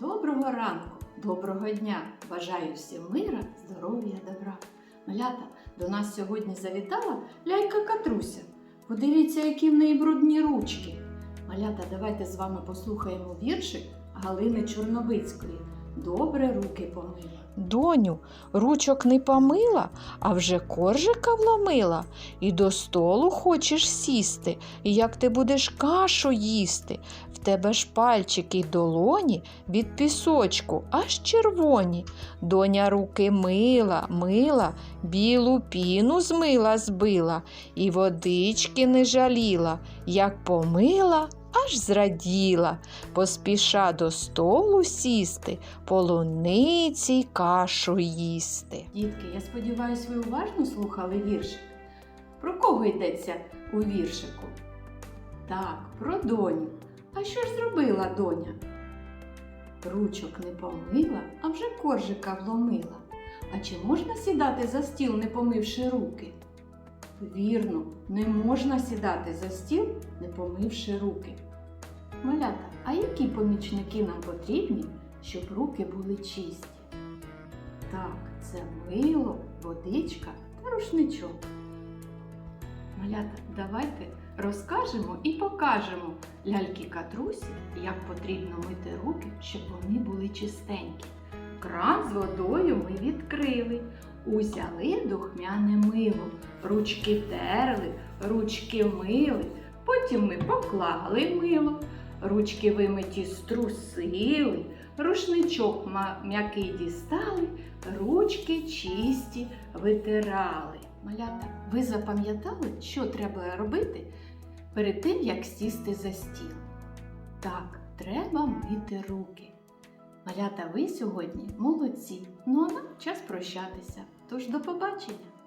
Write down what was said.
Доброго ранку, доброго дня! Бажаю всім мира, здоров'я, добра. Малята, до нас сьогодні завітала ляйка Катруся. Подивіться, які в неї брудні ручки. Малята, давайте з вами послухаємо віршик Галини Чорновицької. Добре руки помила. Доню, ручок не помила, а вже коржика вломила, і до столу хочеш сісти, і як ти будеш кашу їсти. В тебе ж пальчики й долоні від пісочку аж червоні. Доня руки мила, мила, білу піну змила збила, і водички не жаліла, як помила, аж зраділа, поспіша до столу сісти, полуниці й кашу їсти. Дітки, я сподіваюся, ви уважно слухали віршик. Про кого йдеться у віршику? Так, про доню. А що ж зробила доня? Ручок не помила, а вже коржика вломила. А чи можна сідати за стіл, не помивши руки? Вірно, не можна сідати за стіл, не помивши руки. Малята, а які помічники нам потрібні, щоб руки були чисті? Так, це мило, водичка та рушничок. Малята, давайте розкажемо і покажемо ляльки Катрусі, як потрібно мити руки, щоб вони були чистенькі. Кран з водою ми відкрили, узяли духмяне мило, ручки терли, ручки мили, потім ми поклали мило, ручки вимиті струсили, рушничок м'який дістали, ручки чисті витирали. Малята, ви запам'ятали, що треба робити перед тим, як сісти за стіл? Так, треба мити руки. Малята, ви сьогодні молодці. Ну а нам час прощатися. Тож до побачення!